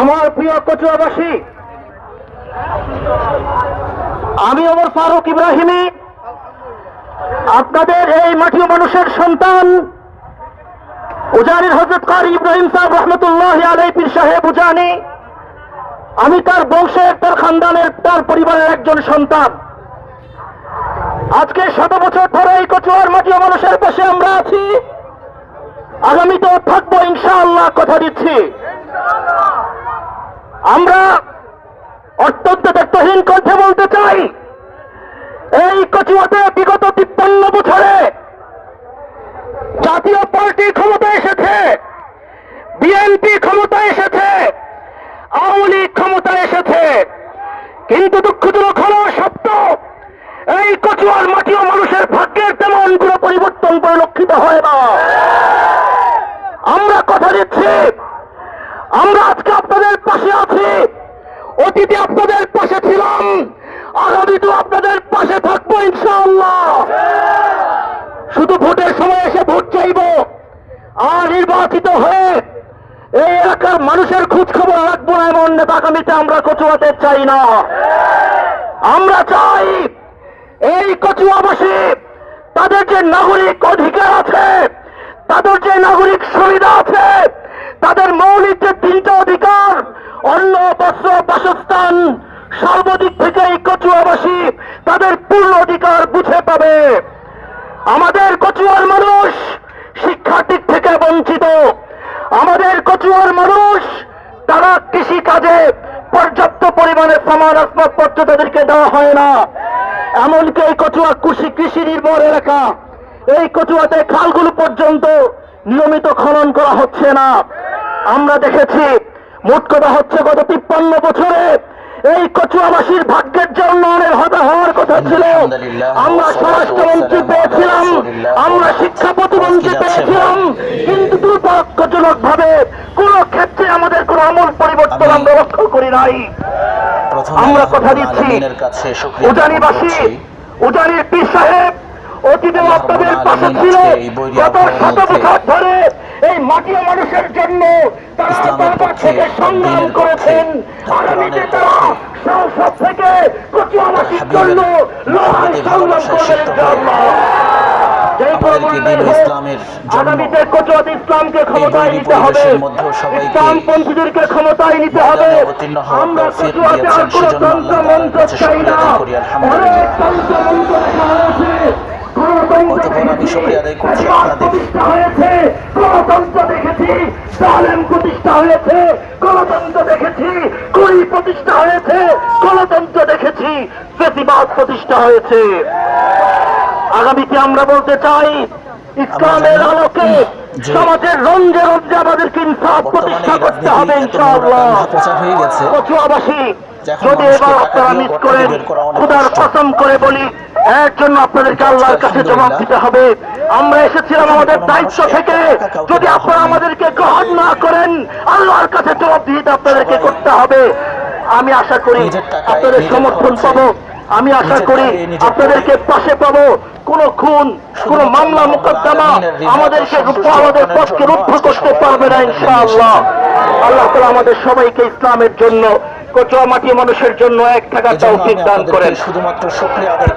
আমার প্রিয় কচুয়াবাসী, আমি ওমর ফারুক ইব্রাহিমী। আপনাদের এই মাটি মানুষের সন্তান উজানির হজরত কারি ইব্রাহিম সাহেব রহমতুল্লাহ আলাই পীর সাহেব উজানি আমি তার বংশের, তার খানদানের, তার পরিবারের একজন সন্তান। আজকে শত বছর ধরে এই কচুয়ার মাটি মানুষের পাশে আমরা আছি। আগামীতেও থাকব, ইনশাআল্লাহ, কথা দিচ্ছি। আমরা অত্যন্ত দায়িত্বহীন কণ্ঠে বলতে চাই, এই কচুয়াতে বিগত তিপ্পান্ন বছরে জাতীয় পার্টি ক্ষমতা এসেছে, বিএনপি ক্ষমতা এসেছে, আওয়ামী লীগ ক্ষমতা এসেছে। কিন্তু দুঃখজনক হল সত্য, এই কচুয়ার মাটি ও মানুষের ভাগ্যের তেমন কোনো পরিবর্তন পরিলক্ষিত হয় না। আমরা কথা দিচ্ছি। আমরা আজকে আপনাদের পাশে আছি। অতীতে আপনাদের পাশে ছিলাম। আগামীতেও আপনাদের পাশে থাকব ইনশাআল্লাহ। শুধু ভোটের সময় এসে ভোট চাইব। আর নির্বাচিত হয়ে এই এলাকার মানুষের খোঁজ খবর রাখব না এমন নেতা আগামীতে আমরা কচুয়াতে চাই না। আমরা চাই এই কচুয়াবাসী, তাদের যে নাগরিক অধিকার আছে, তাদের যে নাগরিক সুবিধা আছে তাদের মৌলিক যে তিনটা অধিকার, অন্ন, বস্ত্র, বাসস্থান, সর্বদিক থেকে এই কচুয়াবাসী তাদের পূর্ণ অধিকার বুঝে পাবে। আমাদের কচুয়ার মানুষ শিক্ষার দিক থেকে বঞ্চিত। আমাদের কচুয়ার মানুষ তারা কৃষি কাজে পর্যাপ্ত পরিমাণে সমান আসবাবপত্র তাদেরকে দেওয়া হয় না। এমনকি এই কচুয়া কৃষি কৃষি নির্ভর এলাকা, এই কচুয়াতে খালগুলো পর্যন্ত নিয়মিত খনন করা হচ্ছে না। আমরা দেখেছি মোট কথা হচ্ছে গত তিপ্পান্ন বছরে এই কচুয়াবাসীর ভাগ্যের যে উন্নয়নের হতা হওয়ার কথা ছিল। আমরা স্বরাষ্ট্রমন্ত্রী পেয়েছিলাম আমরা শিক্ষা প্রতিমন্ত্রী পেয়েছিলাম কিন্তু দুর্ভাগ্যজনক ভাবে কোন ক্ষেত্রে আমাদের কোন আমূল পরিবর্তন আমরা লক্ষ্য করি নাই। আমরা কথা দিচ্ছি উজানিবাসী উজানির পীর সাহেব অতীতে আপনাদের পাশে ছিল গত শত বছর ধরে এই মাটি মানুষের জন্য তারা পক্ষে, থেকে সংগ্রাম করেছেন। আগামীতে তারা সংসদ থেকে কচুয়াবাসীর জন্য লড়াই সংগ্রাম করবেন আগামীতে ইসলামকে ক্ষমতায় নিতে হবে। সবাইকে ক্ষমতায় নিতে হবে। আমরা কচুয়াতে আর কোনো তন্ত্র মন্ত্র চাই না। আদায় করি, আলহামদুলিল্লাহ। অনেক তন্ত্র মন্ত্র লেখা হয়েছে গণতন্ত্র অতঃপর আমি শুকরিয়া আদায় করছি আপনাদের। হয়েছে গণতন্ত্র দেখেছি প্রতিষ্ঠা হয়েছে গণতন্ত্র দেখেছি কুড়ি প্রতিষ্ঠা হয়েছে গণতন্ত্র দেখেছি ফেসিবাদ প্রতিষ্ঠা হয়েছে। আগামীতে আমরা বলতে চাই ইসলামের আলোকে সমাজের রঞ্জে রঞ্জে আমাদেরকে ইনসাফ প্রতিষ্ঠা করতে হবে ইনশাআল্লাহ। কচুয়াবাসী যদি এবার আপনারা মিস করেন খুদার। কসম করে বলি এর জন্য আপনাদেরকে আল্লাহর কাছে জবাব দিতে হবে। আমরা এসেছিলাম আমাদের কোনো দায়িত্ব থেকে। যদি আপনারা আমাদেরকে গ্রহণ না করেন আল্লাহর কাছে জবাব দিতে আপনাদেরকে করতে হবে। আমি আশা করি আপনাদের সমর্থন পাবো। আমি আশা করি আপনাদেরকে পাশে পাবো। কোন খুন কোন মামলা মোকদ্দমা আমাদেরকে আমাদের পক্ষে জন্য রুদ্ধ করতে পারবে না ইনশাআল্লাহ। আল্লাহ তালা আমাদের সবাইকে ইসলামের জন্য কচুয়া মাটি মানুষের জন্য এক টাকা তৌফিক দান করেন। শুধুমাত্র শুকরিয়া আদায়